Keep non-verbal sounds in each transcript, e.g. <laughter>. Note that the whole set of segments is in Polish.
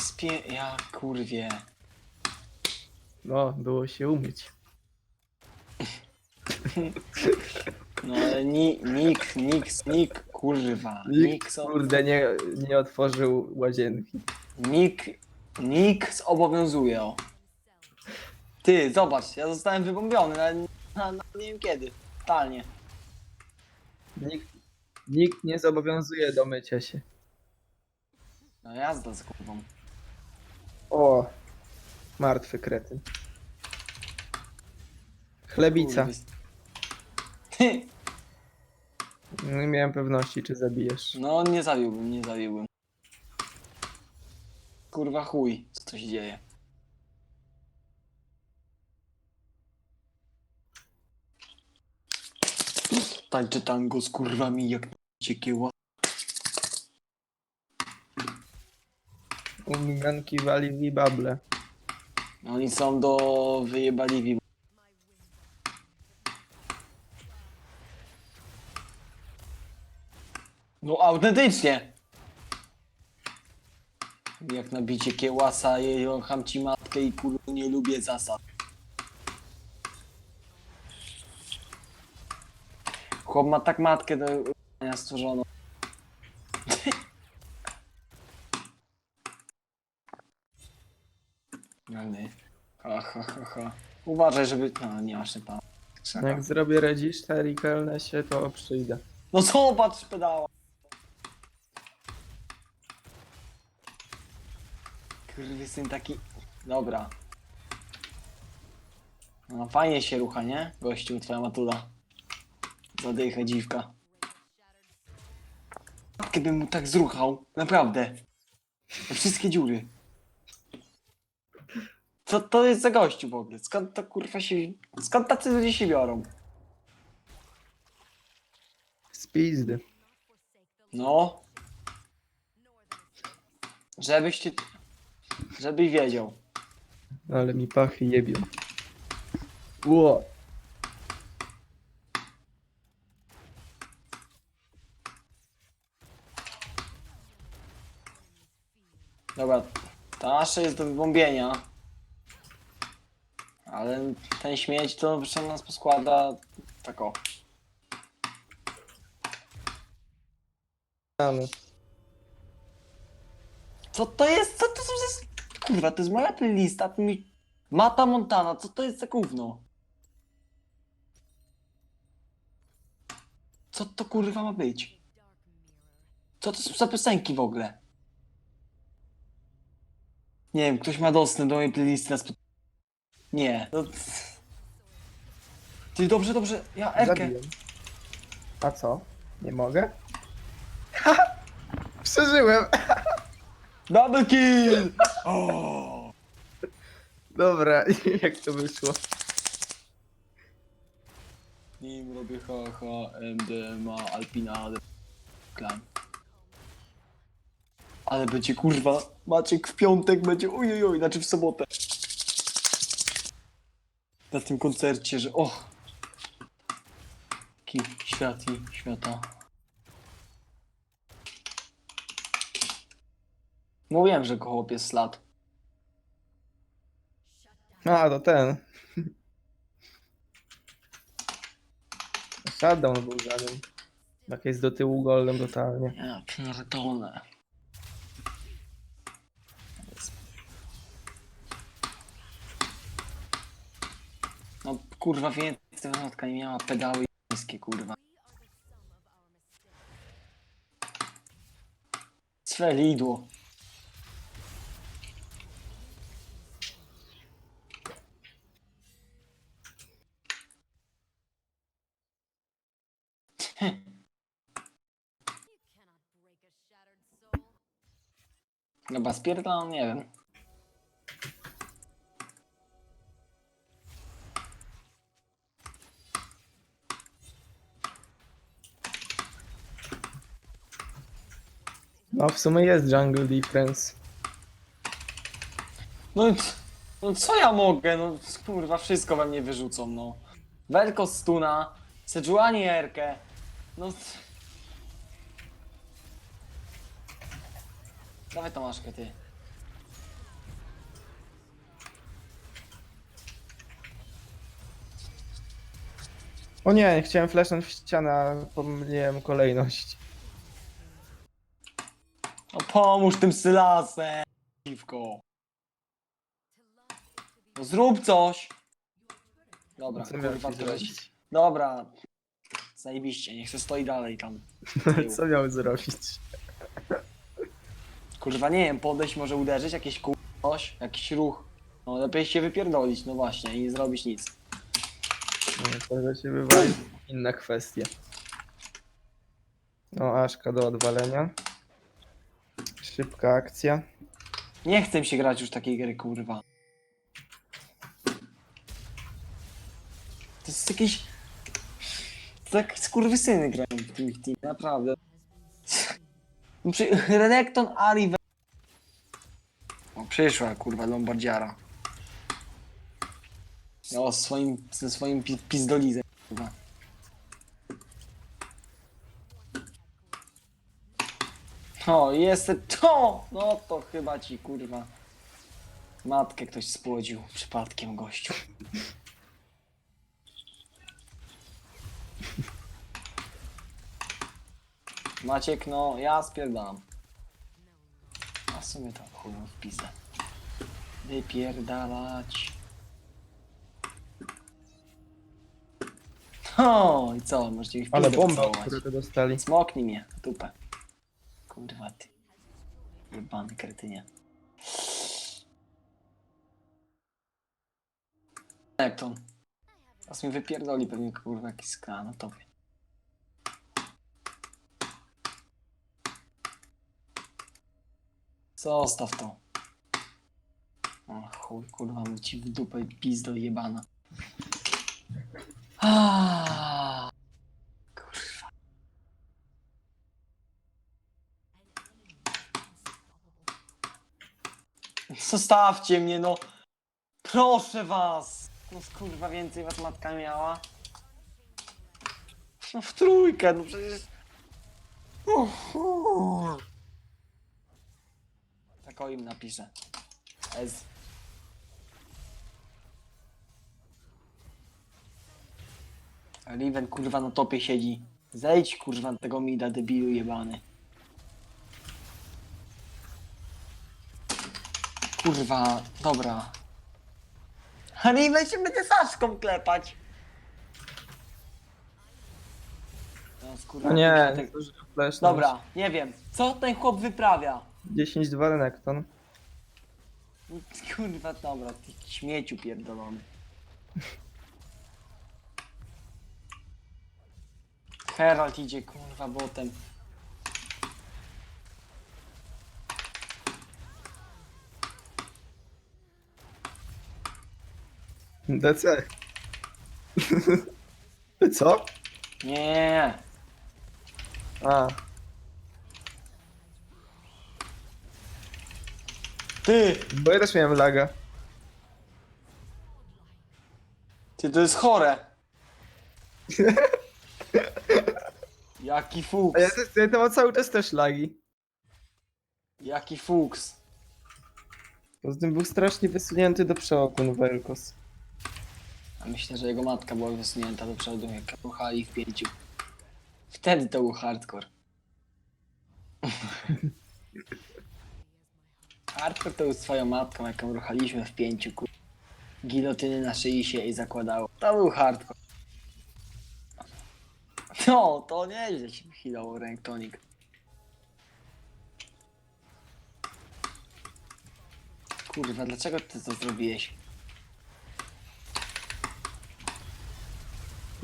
Spie... Ja kurwie. No, było się umyć. No ale ni, Nick, Nick, Nick, kurwa. Nikt, są- kurde, nie, nie otworzył łazienki. Nick, Nick zobowiązuje, o. Ty, zobacz, ja zostałem wybombiony, ale na, na, nie wiem kiedy. Totalnie. Nikt, nikt nie zobowiązuje do mycia się. No jazda z kurwą. O, martwy kretyn. Chlebica. Ty, <laughs> Nie miałem pewności, czy zabijesz. no nie zabiłbym, nie zabiłbym. Kurwa chuj, co to się dzieje? Tańczę tango z kurwami jak ciekieła. Umianki wali w bable. Oni są do wyjebaliwi. No autentycznie! Jak nabicie kiełasa, jecham ci matkę i kurwa nie lubię zasad. Chłop ma tak matkę do ja stworzoną. Ale... Ha, ha, ha, ha. Uważaj, żeby... No, nie masz tam. Jak zrobię register i kelnesie, to przyjdę. No zobacz pedała. Kurwy syn taki... Dobra. No fajnie się rucha, nie? Gościu, twoja matula. Zadycha dziwka. Bym mu tak zruchał. Naprawdę. Na wszystkie dziury. Co to jest za gościu w ogóle? Skąd to kurwa się... Skąd tacy ludzie się biorą? Z pizdy. No. Żebyś ty... Żebyś wiedział. Ale mi pachy jebią. Ło, Dobra, ta nasza jest do wybombienia. Ale ten śmieć to przecież nas poskłada tak o. mamy. Co to jest? Co to są za... Kurwa, to jest moja playlista, ty mi... Mata Montana, co to jest za gówno? Co to kurwa ma być? Co to są za piosenki w ogóle? Nie wiem, ktoś ma dostęp do mojej playlisty na Spot- Nie. No... Ty dobrze, dobrze, ja Erkę. Zabiłem. A co? Nie mogę? <laughs> Przeżyłem! <laughs> Double kill! O! Dobra, <laughs> jak to wyszło? Nim robię haha, MDMA, Alpina, ale... Klan. Ale będzie kurwa, Maciek w piątek będzie, ojojoj, znaczy w sobotę. Na tym koncercie, że o! Taki świat i świata. Mówiłem, że chłop jest slat. A, to ten. Shutdown był nim. Jak jest do tyłu golem totalnie. Ja pierdolę. No kurwa więcej notka nie miała pedały niskie kurwa. Swe lidło. Chyba spierdalam, nie wiem. No w sumie jest jungle difference. No, no co ja mogę? No kurwa, wszystko we mnie wyrzucą, no. Welko Stuna, Sejuani Erkę. No. Dawaj Tomaszkę, ty. O nie, chciałem flashnąć w ścianę, a pomyliłem kolejność. No pomóż tym sylasem, dziwko. No zrób coś. Dobra, Co miałem kurwa, to zrobić? Dobra. Zajebiście, niech se stoi dalej tam. Tył. Co miał zrobić? Kurwa, nie wiem, podejść, może uderzyć, jakieś ku... coś, jakiś ruch. No lepiej się wypierdolić, no właśnie, i nie zrobić nic. No, to się wywali. Inna kwestia. No, Aszka do odwalenia. Szybka akcja. Nie chcę mi się grać już takiej gry, kurwa. To jest jakieś... Tak skurwysyny grają w tym team, naprawdę. No przy... Renekton, we- O, przyszła, kurwa, Lombardziara. O, swoim, ze swoim pi pizdolizem, kurwa. O, jest to! No to chyba ci, kurwa. Matkę ktoś spłodził przypadkiem, gościu. Maciek, no ja spierdalam. A w sumie tam chuj w pizdę. Wypierdalać. O, i co? Możecie mi w Ale pizdę bomba, pocałować. które to dostali. Smoknij mnie, dupę. Kurwa ty. Jebany kretynie. Jak to? Teraz mi wypierdoli pewnie kurwa jakiś skla na tobie. Zostaw to. O chuj, kurwa, mu ci w dupę pizdo jebana. Aaaa. Zostawcie mnie, no. Proszę was. No kurwa, więcej was matka miała. No w trójkę, no przecież... Tak o im napiszę. Ez. Riven kurwa na topie siedzi. Zejdź kurwa tego mida debilu jebany. Kurwa, dobra. Riven się będzie saszką klepać. Teraz, kurwa, No nie, tak- nie zdążyłem flashnąć. Dobra, nie wiem. Co ten chłop wyprawia? 10-2 Renekton. Kurwa, dobra, ty śmieciu pierdolony. Herald idzie kurwa botem. DC. <laughs> Ty co? Nie, A, ty, bo ja też miałem laga. ty to jest chore. <laughs> Jaki A ja, fuks, też, ja to mam cały czas też lagi. jaki fuks. Poza tym był strasznie wysunięty do przodu ten Velkos. A myślę, że jego matka była wysunięta do przodu, jak ruchali w pięciu. Wtedy to był hardcore. <laughs> hardcore to był z twoją matką, jaką ruchaliśmy w pięciu, kur... Gilotyny na szyi się i zakładało. To był hardcore. No, to nieźle się healował Ręktonik. Kurwa, dlaczego ty to zrobiłeś?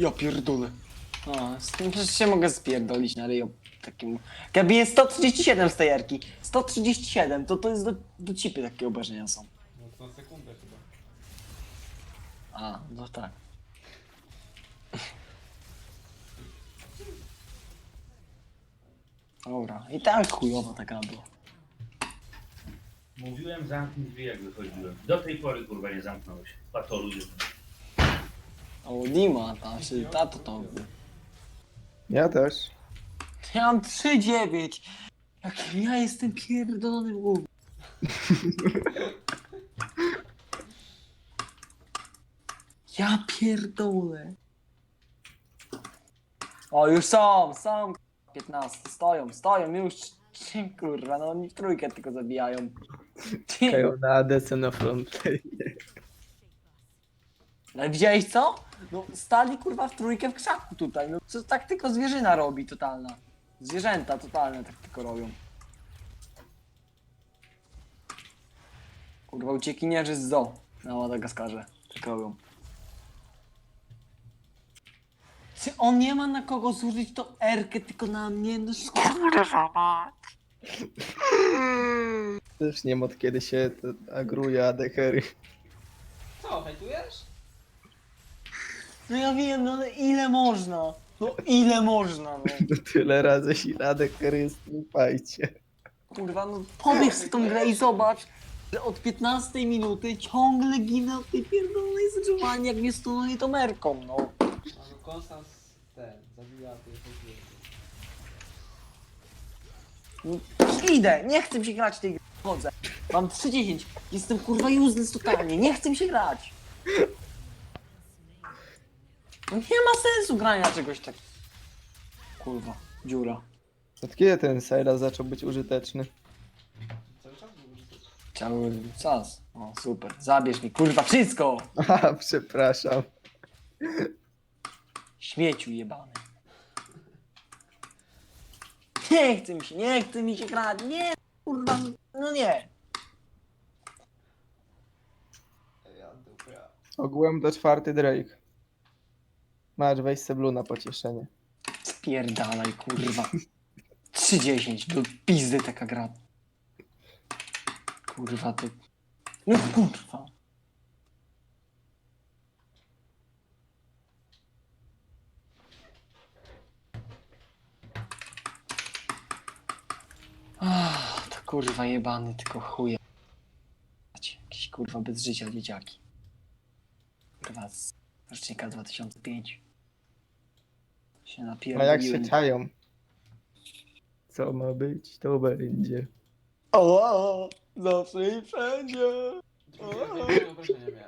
Ja pierdolę. O, z tym przecież się mogę spierdolić na ryjo takim... Ja biję 137 z tej jarki. 137, to to jest do, do cipy takie obrażenia są. No to na sekundę chyba. A, no tak. Dobra, i tak chujowo ta gra była. Mówiłem zamknij drzwi jak wychodziłem. Do tej pory kurwa nie zamknąłeś. Patoluję. O, Dima, tam się tato to był. Ja też. Ja mam 3-9. Jak ja jestem pierdolony głów. <laughs> Ja pierdolę. O, już są, są. 15, stoją, stoją, już. Kurwa, no oni w trójkę tylko zabijają. Czekają na ADC na front. Ale widziałeś co? No stali kurwa w trójkę w krzaku tutaj. No co tak tylko zwierzyna robi totalna. Zwierzęta totalne tak tylko robią. Kurwa uciekinierzy z zoo na Madagaskarze. Tak robią. Czy on nie ma na kogo zużyć to erkę, tylko na mnie? No kurwa mać. Też nie wiem od kiedy się agruje AD carry. Co, hejtujesz? No ja wiem, no ale ile można? No ile można, no. <laughs> No tyle razy się jest w fajcie. Kurwa, no pobiegł w tą grę i zobacz, że od 15 minuty ciągle ginę od tej pierdolonej zgrzewani, jak mnie stunuli tą merką, no. A no Konstans ten, zabija ty hejtujesz. no. Idę, nie chcę mi się grać w tej grze, chodzę. Mam 3-10, jestem kurwa useless totalnie, nie chcę mi się grać. No nie ma sensu grania czegoś tak. Kurwa, dziura. Od kiedy ten Sylas zaczął być użyteczny? Cały czas był użyty. Cały czas. O, super. Zabierz mi, kurwa, wszystko! <laughs> Aha, przepraszam. Śmieciu jebany. Nie chce mi się, nie chce mi się grać, nie, kurwa, no nie. Ogółem to czwarty Drake. Masz weź se blue na pocieszenie. Spierdalaj, kurwa. 3-10, do pizdy taka gra. Kurwa, ty. No kurwa. Ah, to kurwa jebany, tylko chuje. Jakieś kurwa bez życia dzieciaki. Kurwa z rocznika 2005. Się A napierdoliłem. jak się czają? Co ma być, to będzie. O, zawsze i wszędzie. Miałem.